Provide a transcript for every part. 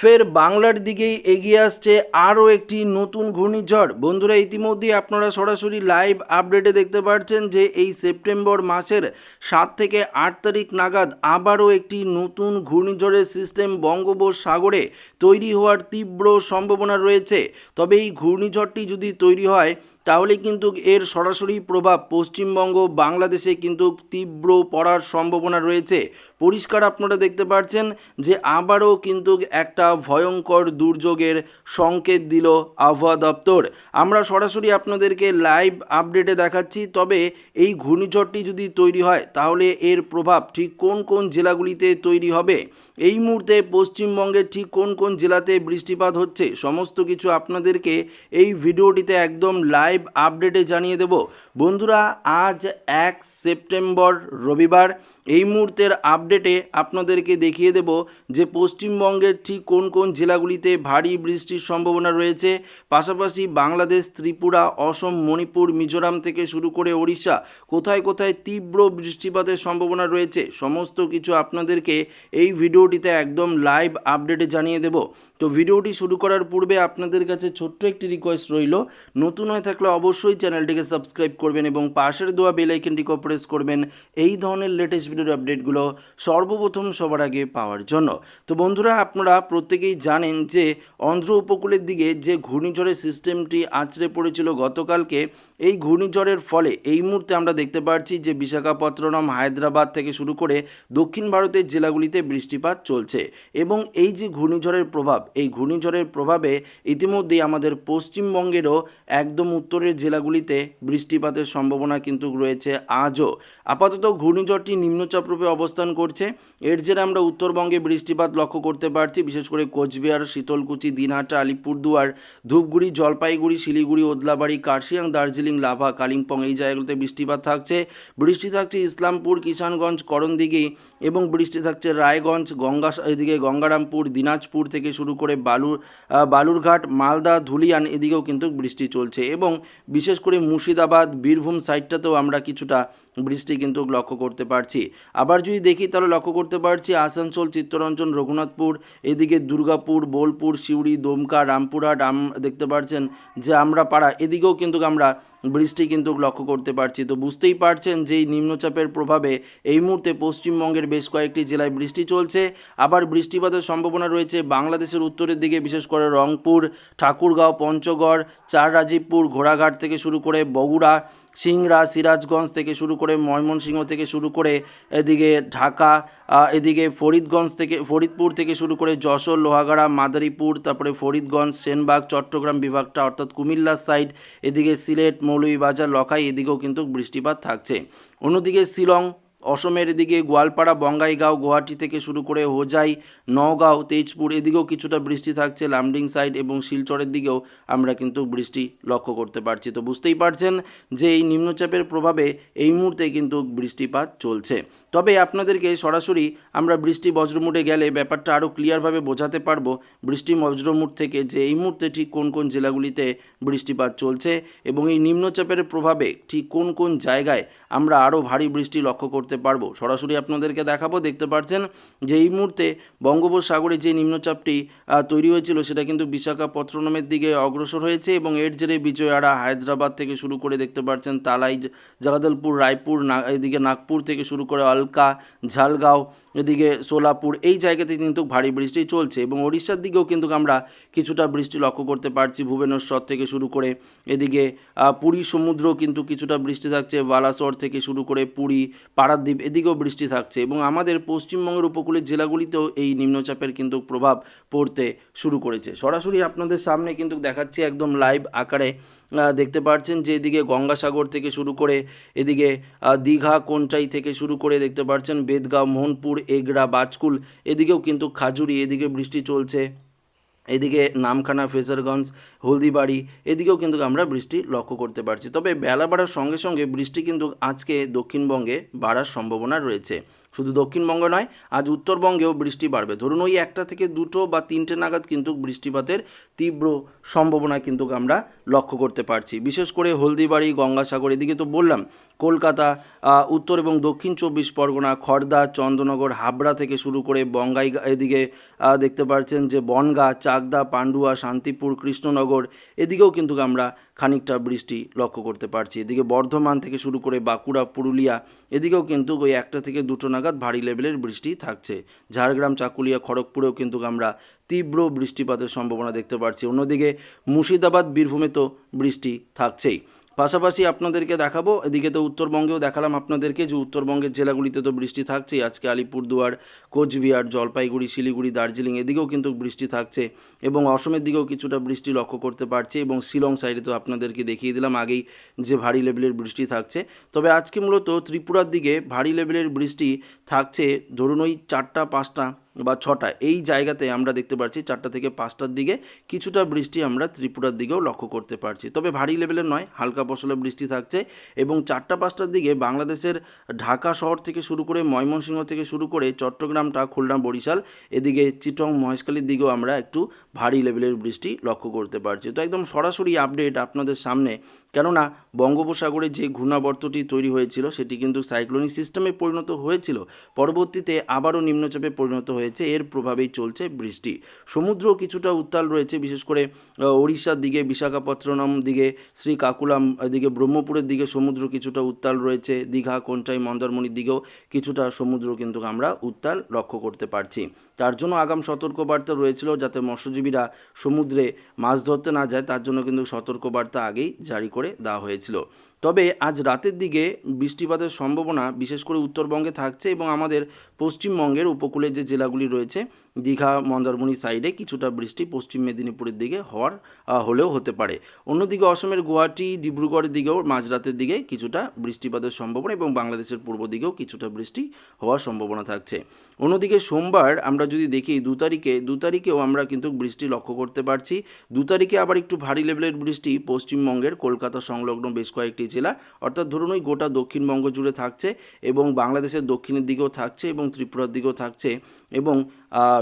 ফের বাংলার দিকেই এগিয়ে আসছে আরও একটি নতুন ঘূর্ণিঝড়। বন্ধুরা, ইতিমধ্যেই আপনারা সরাসরি লাইভ আপডেটে দেখতে পাচ্ছেন যে এই সেপ্টেম্বর মাসের সাত থেকে আট তারিখ নাগাদ আবারও একটি নতুন ঘূর্ণিঝড়ের সিস্টেম বঙ্গোপসাগরে তৈরি হওয়ার তীব্র সম্ভাবনা রয়েছে। তবে এই ঘূর্ণিঝড়টি যদি তৈরি হয়, তাহলে কিন্তু এর সরাসরি প্রভাব পশ্চিমবঙ্গ বাংলাদেশে কিন্তু তীব্র পড়ার সম্ভাবনা রয়েছে। পরিষ্কার আপনারা দেখতে পাচ্ছেন যে আবারও কিন্তু একটা ভয়ঙ্কর দুর্যোগের সংকেত দিল আবহাওয়া দপ্তর। আমরা সরাসরি আপনাদেরকে লাইভ আপডেটে দেখাচ্ছি, তবে এই ঘূর্ণিঝড়টি যদি তৈরি হয়, তাহলে এর প্রভাব ঠিক কোন কোন জেলাগুলিতে তৈরি হবে? এই মুহূর্তে পশ্চিমবঙ্গের ঠিক কোন কোন জেলাতে বৃষ্টিপাত হচ্ছে? সমস্ত কিছু আপনাদেরকে এই ভিডিওটিতে একদম লাইভ আপডেটে জানিয়ে দেব। বন্ধুরা, আজ এক সেপ্টেম্বর রবিবার এই মুহূর্তের আপডেটে আপনাদেরকে দেখিয়ে দেব যে পশ্চিমবঙ্গের ঠিক কোন কোন জেলাগুলিতে ভারী বৃষ্টির সম্ভাবনা রয়েছে। পাশাপাশি বাংলাদেশ, ত্রিপুরা, অসম, মণিপুর, মিজোরাম থেকে শুরু করে ওড়িশা কোথায় কোথায় তীব্র বৃষ্টিপাতের সম্ভাবনা রয়েছে, সমস্ত কিছু আপনাদেরকে এই ভিডিওটিতে একদম লাইভ আপডেটে জানিয়ে দেব। তো ভিডিওটি শুরু করার পূর্বে আপনাদের কাছে ছোট্ট একটি রিকোয়েস্ট রইল। নতুন হয়ে থাকলে অবশ্যই চ্যানেলটিকে সাবস্ক্রাইব করবেন এবং পাশের দেওয়া বেল আইকনটিকে প্রেস করবেন। এই ধরনের লেটেস্ট ভিডিওর আপডেটগুলো সর্বপ্রথম সবার আগে পাওয়ার জন্য। তো বন্ধুরা, আপনারা প্রত্যেকেই জানেন যে অন্ধ্র উপকূলের দিকে যে ঘূর্ণিঝড়ের সিস্টেমটি আছড়ে পড়েছিল গতকালকে এই ঘূর্ণিঝড়ের ফলে এই মুহূর্তে আমরা দেখতে পাচ্ছি যে বিশাখাপত্তনম, হায়দ্রাবাদ থেকে শুরু করে দক্ষিণ ভারতের জেলাগুলিতে বৃষ্টিপাত চলছে এবং এই যে ঘূর্ণিঝড়ের প্রভাব, এই ঘূর্ণিঝড়ের প্রভাবে ইতিমধ্যেই আমাদের পশ্চিমবঙ্গেরও একদম উত্তরের জেলাগুলিতে বৃষ্টিপাতের সম্ভাবনা কিন্তু রয়েছে আজও। আপাতত ঘূর্ণিঝড়টি নিম্নচাপরূপে অবস্থান করছে। এর জেরে আমরা উত্তরবঙ্গে বৃষ্টিপাত লক্ষ্য করতে পারছি, বিশেষ করে কোচবিহার, শীতলকুচি, দিনহাটা, আলিপুরদুয়ার, ধূপগুড়ি, জলপাইগুড়ি, শিলিগুড়ি, ওদলাবাড়ি, কার্শিয়াং, দার্জিলিং লাভা, কালিম্পং, এই জায়গাগুলোতে বৃষ্টিপাত থাকছে। বৃষ্টি থাকছে ইসলামপুর, কিষানগঞ্জ, করণদিঘি এবং বৃষ্টি থাকছে রায়গঞ্জ, গঙ্গা, এদিকে গঙ্গারামপুর, দিনাজপুর থেকে শুরু করে বালুর বালুরঘাট, মালদা, ধুলিয়ান এদিকেও কিন্তু বৃষ্টি চলছে এবং বিশেষ করে মুর্শিদাবাদ, বীরভূম সাইডটাতেও আমরা কিছুটা বৃষ্টি কিন্তু লক্ষ্য করতে পারছি। আবার যদি দেখি তাহলে লক্ষ্য করতে পারছি আসানসোল, চিত্তরঞ্জন, রঘুনাথপুর, এদিকে দুর্গাপুর, বোলপুর, সিউড়ি, দমকা, রামপুরহাট, আম দেখতে পাচ্ছেন যে আমরা পাড়া এদিকেও কিন্তু আমরা বৃষ্টি কিন্তু লক্ষ্য করতে পারছি। তো বুঝতেই পারছেন যে এই নিম্নচাপের প্রভাবে এই মুহূর্তে পশ্চিমবঙ্গের বেশ কয়েকটি জেলায় বৃষ্টি চলছে। আবার বৃষ্টিপাতের সম্ভাবনা রয়েছে বাংলাদেশের উত্তরের দিকে, বিশেষ করে রংপুর, ঠাকুরগাঁও, পঞ্চগড়, চার রাজীবপুর, ঘোড়াঘাট থেকে শুরু করে বগুড়া সিংড়া, সিরাজগঞ্জ থেকে শুরু করে ময়মনসিংহ থেকে শুরু করে এদিকে ঢাকা এদিকে ফরিদগঞ্জ থেকে, ফরিদপুর থেকে শুরু করে যশোর, লোহাগাড়া, মাদারীপুর, তারপরে ফরিদগঞ্জ, সেনবাগ, চট্টগ্রাম বিভাগটা অর্থাৎ কুমিল্লার সাইড এদিকে সিলেট, মৌলভীবাজার, লখাই, এদিকেও কিন্তু বৃষ্টিপাত থাকছে। অন্যদিকে শিলং অসমের এদিকে গোয়ালপাড়া, বঙ্গাইগাঁও, গুয়াহাটি থেকে শুরু করে হোজাই, নওগাঁও, তেজপুর এদিকেও কিছুটা বৃষ্টি থাকছে লামডিং সাইড এবং শিলচরের দিকেও আমরা কিন্তু বৃষ্টি লক্ষ্য করতে পারছি। তো বুঝতেই পারছেন যে এই নিম্নচাপের প্রভাবে এই মুহূর্তে কিন্তু বৃষ্টিপাত চলছে। তবে আপনাদেরকে সরাসরি আমরা বৃষ্টি বজ্রমুটে গেলে ব্যাপারটা আরও ক্লিয়ারভাবে বোঝাতে পারব বৃষ্টি বজ্রমুট থেকে যে এই মুহূর্তে ঠিক কোন কোন জেলাগুলিতে বৃষ্টিপাত চলছে এবং এই নিম্নচাপের প্রভাবে ঠিক কোন কোন জায়গায় আমরা আরও ভারী বৃষ্টি লক্ষ্য করতে পারব। সরাসরি আপনাদেরকে দেখাবো, দেখতে পাচ্ছেন যে এই মুহূর্তে বঙ্গোপসাগরে যে নিম্নচাপটি তৈরি হয়েছিল সেটা কিন্তু বিশাখাপত্তনমের দিকে অগ্রসর হয়েছে এবং এর জেরে বিজয়াড়া হায়দ্রাবাদ থেকে শুরু করে দেখতে পাচ্ছেন তালাই জগদলপুর রায়পুর, না, এদিকে নাগপুর থেকে শুরু করে অলকা ঝালগাঁও এদিকে সোলাপুর, এই জায়গাতে কিন্তু ভারী বৃষ্টি চলছে এবং ওড়িশার দিকেও কিন্তু আমরা কিছুটা বৃষ্টি লক্ষ্য করতে পারছি। ভুবনেশ্বর থেকে শুরু করে এদিকে পুরী সমুদ্র কিন্তু কিছুটা বৃষ্টি থাকছে। বালাসর থেকে শুরু করে পুরী, পারাদ্বীপ এদিকেও বৃষ্টি থাকছে এবং আমাদের পশ্চিমবঙ্গের উপকূলের জেলাগুলিতেও এই নিম্নচাপের কিন্তু প্রভাব পড়তে শুরু করেছে। সরাসরি আপনাদের সামনে কিন্তু দেখাচ্ছি একদম লাইভ আকারে দেখতে পাচ্ছেন যে এদিকে গঙ্গাসাগর থেকে শুরু করে এদিকে দীঘা কোনচাই থেকে শুরু করে দেখতে পাচ্ছেন বেদগাঁও, মোহনপুর এগড়া, বাজকুল, এদিকেও কিন্তু খাজুরি, এদিকে বৃষ্টি চলছে। এদিকে নামখানা, ফেজারগঞ্জ, হলদিবাড়ি, এদিকেও কিন্তু আমরা বৃষ্টি লক্ষ্য করতে পারছি। তবে বেলা বাড়ার সঙ্গে সঙ্গে বৃষ্টি কিন্তু আজকে দক্ষিণবঙ্গে বাড়ার সম্ভাবনা রয়েছে। শুধু দক্ষিণবঙ্গ নয়, আজ উত্তরবঙ্গেও বৃষ্টি বাড়বে। ধরুন ওই একটা থেকে দুটো বা তিনটে নাগাদ কিন্তু বৃষ্টিপাতের তীব্র সম্ভাবনা কিন্তু আমরা লক্ষ্য করতে পারছি। বিশেষ করে হলদিবাড়ি, গঙ্গাসাগর, এদিকে তো বললাম কলকাতা উত্তর এবং দক্ষিণ চব্বিশ পরগনা খড়দা চন্দ্রনগর হাবড়া থেকে শুরু করে বঙ্গাই এদিকে দেখতে পাচ্ছেন যে বনগা, চাকদা, পান্ডুয়া, শান্তিপুর, কৃষ্ণনগর, এদিকেও কিন্তু আমরা খানিকটা বৃষ্টি লক্ষ্য করতে পারছি। এদিকে বর্ধমান থেকে শুরু করে বাঁকুড়া, পুরুলিয়া, এদিকেও কিন্তু ওই একটা থেকে দুটো নাগাদ ভারী লেভেলের বৃষ্টি থাকছে। ঝাড়গ্রাম, চাকুলিয়া, খড়গপুরেও কিন্তু আমরা তীব্র বৃষ্টিপাতের সম্ভাবনা দেখতে পাচ্ছি অন্যদিকে মুর্শিদাবাদ, বীরভূমে তো বৃষ্টি থাকছেই। পাশাপাশি আপনাদেরকে দেখাবো, এদিকে তো উত্তরবঙ্গেও দেখালাম আপনাদেরকে যে উত্তরবঙ্গের জেলাগুলিতে তো বৃষ্টি থাকছেই আজকে আলিপুরদুয়ার, কোচবিহার, জলপাইগুড়ি, শিলিগুড়ি, দার্জিলিং এদিকেও কিন্তু বৃষ্টি থাকছে এবং অসমের দিকেও কিছুটা বৃষ্টি লক্ষ্য করতে পারছি এবং শিলং সাইডে তো আপনাদেরকে দেখিয়ে দিলাম আগেই যে ভারী লেভেলের বৃষ্টি থাকছে। তবে আজকে মূলত ত্রিপুরার দিকে ভারী লেভেলের বৃষ্টি থাকছে। ধরুন ওই চারটা, পাঁচটা বা ছটা, এই জায়গাতে আমরা দেখতে পাচ্ছি চারটা থেকে পাঁচটার দিকে কিছুটা বৃষ্টি আমরা ত্রিপুরার দিকেও লক্ষ্য করতে পারছি। তবে ভারী লেভেলের নয়, হালকা পশলা বৃষ্টি থাকছে এবং চারটা পাঁচটার দিকে বাংলাদেশের ঢাকা শহর থেকে শুরু করে ময়মনসিংহ থেকে শুরু করে চট্টগ্রামটা খুলনা, বরিশাল, এদিকে চিটং, মহেশখালীর দিকেও আমরা একটু ভারী লেভেলের বৃষ্টি লক্ষ্য করতে পারছি। তো একদম সরাসরি আপডেট আপনাদের সামনে কেননা বঙ্গোপসাগরে যে ঘূর্ণাবর্তটি তৈরি হয়েছিল, সেটি কিন্তু সাইক্লোনিক সিস্টেমে পরিণত হয়েছিল। পরবর্তীতে আবারও নিম্নচাপে পরিণত হয়েছে। এর প্রভাবেই চলছে বৃষ্টি। সমুদ্র কিছুটা উত্তাল রয়েছে, বিশেষ করে ওড়িশার দিকে, বিশাখাপত্তনম দিকে, শ্রীকাকুলাম দিকে, ব্রহ্মপুরের দিকে সমুদ্র কিছুটা উত্তাল রয়েছে। দীঘা, কোনটাই, মন্দারমণির দিকেও কিছুটা সমুদ্র কিন্তু আমরা উত্তাল লক্ষ্য করতে পারছি। তার জন্য আগাম সতর্কবার্তা রয়েছিল যাতে মৎস্যজীবীরা সমুদ্রে মাছ ধরতে না যায়, তার জন্য কিন্তু সতর্কবার্তা আগেই জারি করে দেওয়া হয়েছিল। তবে আজ রাতের দিকে বৃষ্টিপাতের সম্ভাবনা বিশেষ করে উত্তরবঙ্গে থাকছে এবং আমাদের পশ্চিমবঙ্গের উপকূলের যে জেলাগুলি রয়েছে, দীঘা, মন্দারমণি সাইডে কিছুটা বৃষ্টি পশ্চিম মেদিনীপুরের দিকে হওয়ার হলেও হতে পারে। অন্যদিকে অসমের গুয়াহাটি, ডিব্রুগড়ের দিকেও মাঝরাতের দিকে কিছুটা বৃষ্টিপাতের সম্ভাবনা এবং বাংলাদেশের পূর্ব দিকেও কিছুটা বৃষ্টি হওয়ার সম্ভাবনা থাকছে। অন্যদিকে সোমবার আমরা যদি দেখি দু তারিখে, দু তারিখেও আমরা কিন্তু বৃষ্টি লক্ষ্য করতে পারছি। দু তারিখে আবার একটু ভারী লেভেলের বৃষ্টি পশ্চিমবঙ্গের কলকাতা সংলগ্ন বেশ কয়েকটি জেলা, অর্থাৎ ধরুন ওই গোটা দক্ষিণবঙ্গ জুড়ে থাকছে এবং বাংলাদেশের দক্ষিণের দিকেও থাকছে এবং ত্রিপুরার দিকেও থাকছে এবং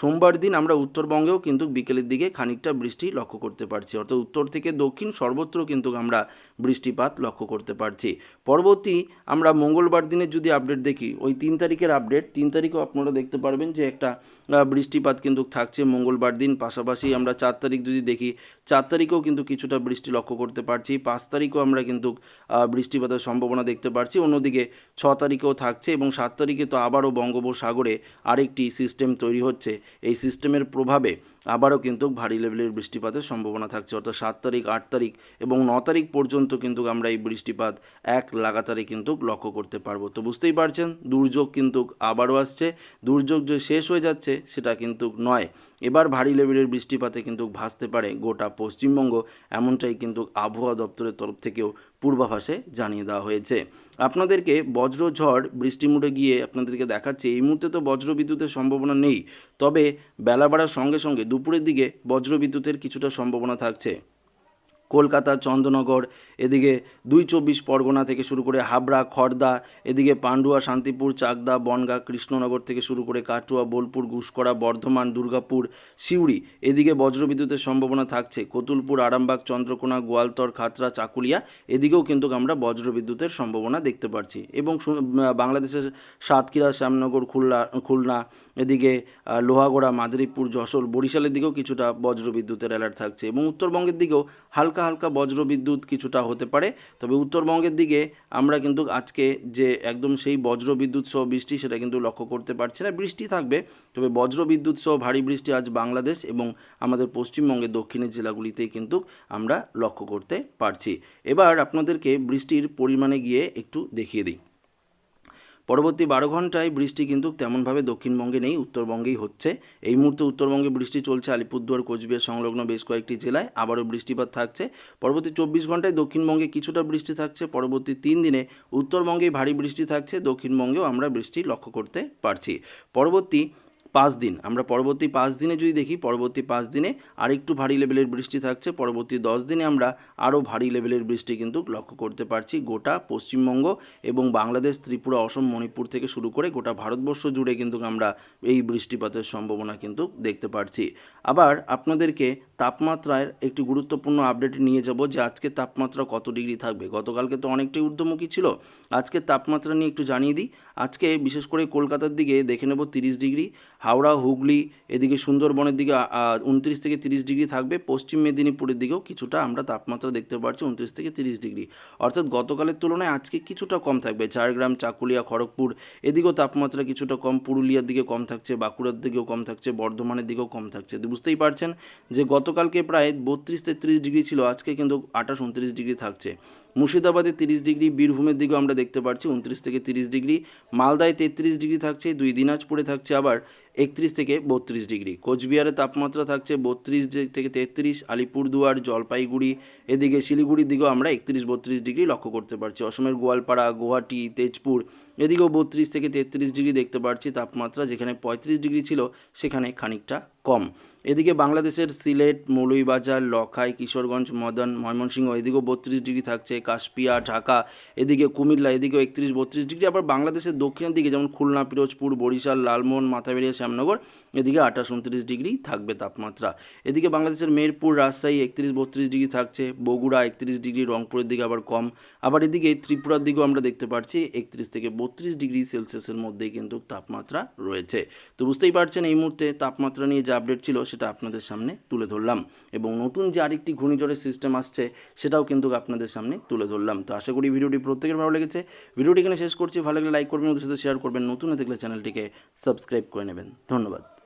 সোমবার দিন আমরা উত্তরবঙ্গেও কিন্তু বিকেলের দিকে খানিকটা বৃষ্টি লক্ষ্য করতে পারছি। অর্থাৎ উত্তর থেকে দক্ষিণ সর্বত্র কিন্তু আমরা বৃষ্টিপাত লক্ষ্য করতে পারছি। পরবর্তী আমরা মঙ্গলবার দিনের যদি আপডেট দেখি, ওই তিন তারিখের আপডেট তিন তারিখও আপনারা দেখতে পারবেন যে একটা বৃষ্টিপাত কিন্তু থাকছে মঙ্গলবার দিন। পাশাপাশি আমরা চার তারিখ যদি দেখি, চার তারিখেও কিন্তু কিছুটা বৃষ্টি লক্ষ্য করতে পারছি। পাঁচ তারিখও আমরা কিন্তু বৃষ্টিপাতের সম্ভাবনা দেখতে পারছি। অন্যদিকে ছ তারিখেও থাকছে এবং সাত তারিখে তো আবারও বঙ্গোপসাগরে আরেকটি সিস্টেম তৈরি হচ্ছে। এই সিস্টেমের প্রভাবে আবারও কিন্তু ভারী লেভেলের বৃষ্টিপাতের সম্ভাবনা থাকছে। অর্থাৎ সাত তারিখ, আট তারিখ এবং ন তারিখ পর্যন্ত কিন্তু আমরা এই বৃষ্টিপাত এক লাগাতারে কিন্তু লক্ষ্য করতে পারব। তো বুঝতেই পারছেন, দুর্যোগ কিন্তু আবারও আসছে। দুর্যোগ যে শেষ হয়ে যাচ্ছে, সেটা কিন্তু নয়। এবার ভারী লেভেলের বৃষ্টিপাতে কিন্তু ভাসতে পারে গোটা পশ্চিমবঙ্গ, এমনটাই কিন্তু আবহাওয়া দপ্তরের তরফ থেকেও পূর্বাভাসে জানিয়ে দেওয়া হয়েছে। আপনাদেরকে বজ্র ঝড় বৃষ্টি মুড়ে গিয়ে আপনাদেরকে দেখাচ্ছে, এই মুহূর্তে তো বজ্র বিদ্যুতের সম্ভাবনা নেই। তবে বেলা বাড়ার সঙ্গে সঙ্গে দুপুরের দিকে বজ্র বিদ্যুতের কিছুটা সম্ভাবনা থাকছে। কলকাতা, চন্দ্রনগর, এদিকে দুই চব্বিশ পরগনা থেকে শুরু করে হাবড়া খড়দা এদিকে পান্ডুয়া, শান্তিপুর, চাকদা, বনগা, কৃষ্ণনগর থেকে শুরু করে কাটুয়া, বোলপুর গুসকরা বর্ধমান, দুর্গাপুর, সিউড়ি, এদিকে বজ্রবিদ্যুতের সম্ভাবনা থাকছে। কতুলপুর, আরামবাগ, চন্দ্রকোনা, গোয়ালতর, খাতড়া, চাকুলিয়া, এদিকেও কিন্তু আমরা বজ্রবিদ্যুতের সম্ভাবনা দেখতে পাচ্ছি এবং বাংলাদেশের সাতক্ষীরা, শ্যামনগর, খুলনা খুলনা, এদিকে লোহাগড়া, মাদারীপুর, যশোর, বরিশালের দিকেও কিছুটা বজ্রবিদ্যুতের অ্যালার্ট থাকছে। এবং উত্তরবঙ্গের দিকেও হালকা হালকা হালকা বজ্রবিদ্যুৎ কিছুটা হতে পারে। তবে উত্তরবঙ্গের দিকে আমরা কিন্তু আজকে যে একদম সেই বজ্র বিদ্যুৎ সহ বৃষ্টি সেটা কিন্তু লক্ষ্য করতে পারছি না। বৃষ্টি থাকবে, তবে বজ্রবিদ্যুৎ সহ ভারী বৃষ্টি আজ বাংলাদেশ এবং আমাদের পশ্চিমবঙ্গের দক্ষিণের জেলাগুলিতেই কিন্তু আমরা লক্ষ্য করতে পারছি। এবার আপনাদেরকে বৃষ্টির পরিমাণে গিয়ে একটু দেখিয়ে দিই। পরবর্তী বারো ঘন্টায় বৃষ্টি কিন্তু তেমনভাবে দক্ষিণবঙ্গে নেই, উত্তরবঙ্গেই হচ্ছে। এই মুহূর্তে উত্তরবঙ্গে বৃষ্টি চলছে আলিপুরদুয়ার, কোচবিহার সংলগ্ন বেশ কয়েকটি জেলায়, আবারও বৃষ্টিপাত থাকছে। পরবর্তী চব্বিশ ঘন্টায় দক্ষিণবঙ্গে কিছুটা বৃষ্টি থাকছে, পরবর্তী তিন দিনে উত্তরবঙ্গেই ভারী বৃষ্টি থাকছে, দক্ষিণবঙ্গেও আমরা বৃষ্টি লক্ষ্য করতে পারছি। পরবর্তী পাঁচ দিন। আমরা পরবর্তী পাঁচ দিনে যদি দেখি, পরবর্তী পাঁচ দিনে আরেকটু ভারী লেভেলের বৃষ্টি থাকছে। পরবর্তী দশ দিনে আমরা আরও ভারী লেভেলের বৃষ্টি কিন্তু লক্ষ্য করতে পারছি গোটা পশ্চিমবঙ্গ এবং বাংলাদেশ, ত্রিপুরা, অসম, মণিপুর থেকে শুরু করে গোটা ভারতবর্ষ জুড়ে কিন্তু আমরা এই বৃষ্টিপাতের সম্ভাবনা কিন্তু দেখতে পারছি। আবার আপনাদেরকে তাপমাত্রার একটি গুরুত্বপূর্ণ আপডেট নিয়ে যাব যে আজকে তাপমাত্রা কত ডিগ্রি থাকবে। গতকালকে তো অনেকটাই ঊর্ধ্বমুখী ছিল। আজকে তাপমাত্রা নিয়ে একটু জানিয়ে দিই। আজকে বিশেষ করে কলকাতার দিকে দেখে নেব তিরিশ ডিগ্রি হাওড়া, হুগলি, এদিকে সুন্দরবনের দিকে উনত্রিশ থেকে তিরিশ ডিগ্রি থাকবে। পশ্চিম মেদিনীপুরের দিকেও কিছুটা আমরা তাপমাত্রা দেখতে পাচ্ছি উনত্রিশ থেকে তিরিশ ডিগ্রি অর্থাৎ গতকালের তুলনায় আজকে কিছুটা কম থাকবে। ঝাড়গ্রাম, চাকুলিয়া, খড়গপুর, এদিকেও তাপমাত্রা কিছুটা কম, পুরুলিয়ার দিকে কম থাকছে, বাঁকুড়ার দিকেও কম থাকছে, বর্ধমানের দিকেও কম থাকছে। বুঝতেই পারছেন যে গতকালকে প্রায় বত্রিশ তেত্রিশ ডিগ্রি ছিল আজকে কিন্তু আঠাশ উনত্রিশ ডিগ্রি থাকছে। মুর্শিদাবাদে তিরিশ ডিগ্রি, বীরভূমের দিকেও আমরা দেখতে পাচ্ছি উনত্রিশ থেকে তিরিশ ডিগ্রি, মালদায় তেত্রিশ ডিগ্রি থাকছে, দুই দিনাজপুরে থাকছে আবার একত্রিশ থেকে বত্রিশ ডিগ্রি, কোচবিহারে তাপমাত্রা থাকছে বত্রিশ থেকে তেত্রিশ, আলিপুরদুয়ার, জলপাইগুড়ি, এদিকে শিলিগুড়ির দিকেও আমরা একত্রিশ বত্রিশ ডিগ্রি লক্ষ্য করতে পারছি, অসমের গোয়ালপাড়া, গুয়াহাটি, তেজপুর, এদিকেও বত্রিশ থেকে তেত্রিশ ডিগ্রি দেখতে পাচ্ছি তাপমাত্রা, যেখানে পঁয়ত্রিশ ডিগ্রি ছিল সেখানে খানিকটা কম, এদিকে বাংলাদেশের সিলেট মৌলুইবাজার লখাই, কিশোরগঞ্জ, মদন, ময়মনসিংহ, এদিকেও বত্রিশ ডিগ্রি থাকছে কাশপিয়া, ঢাকা, এদিকে কুমিল্লা, এদিকেও একত্রিশ, বত্রিশ ডিগ্রি। আবার বাংলাদেশের দক্ষিণের দিকে যেমন খুলনা, পিরোজপুর, বরিশাল, লালমোহন, মাথাবেড়িয়া, শ্যামনগর এদিকে আঠাশ উনত্রিশ ডিগ্রি থাকবে তাপমাত্রা। এদিকে বাংলাদেশের মেহেরপুর, রাজশাহী একত্রিশ বত্রিশ ডিগ্রি থাকছে, বগুড়া একত্রিশ ডিগ্রি, রংপুরের দিকে আবার কম। আবার এদিকে ত্রিপুরার দিকেও আমরা দেখতে পাচ্ছি একত্রিশ থেকে বত্রিশ ডিগ্রি সেলসিয়াসের মধ্যেই কিন্তু তাপমাত্রা রয়েছে। তো বুঝতেই পারছেন, এই মুহূর্তে তাপমাত্রা নিয়ে যে আপডেট ছিল সেটা আপনাদের সামনে তুলে ধরলাম। এবং নতুন যে আরেকটি ঘূর্ণিঝড়ের সিস্টেম আসছে সেটাও কিন্তু আপনাদের সামনে তুলে ধরলাম। তো আশা করি ভিডিওটি প্রত্যেকের ভালো লেগেছে। ভিডিওটি এখানে শেষ করছি। ভালো লাগলে লাইক করবেন ওদের সাথে শেয়ার করবেন। নতুন দেখলে চ্যানেলটিকে সাবস্ক্রাইব করে নেবেন। ধন্যবাদ।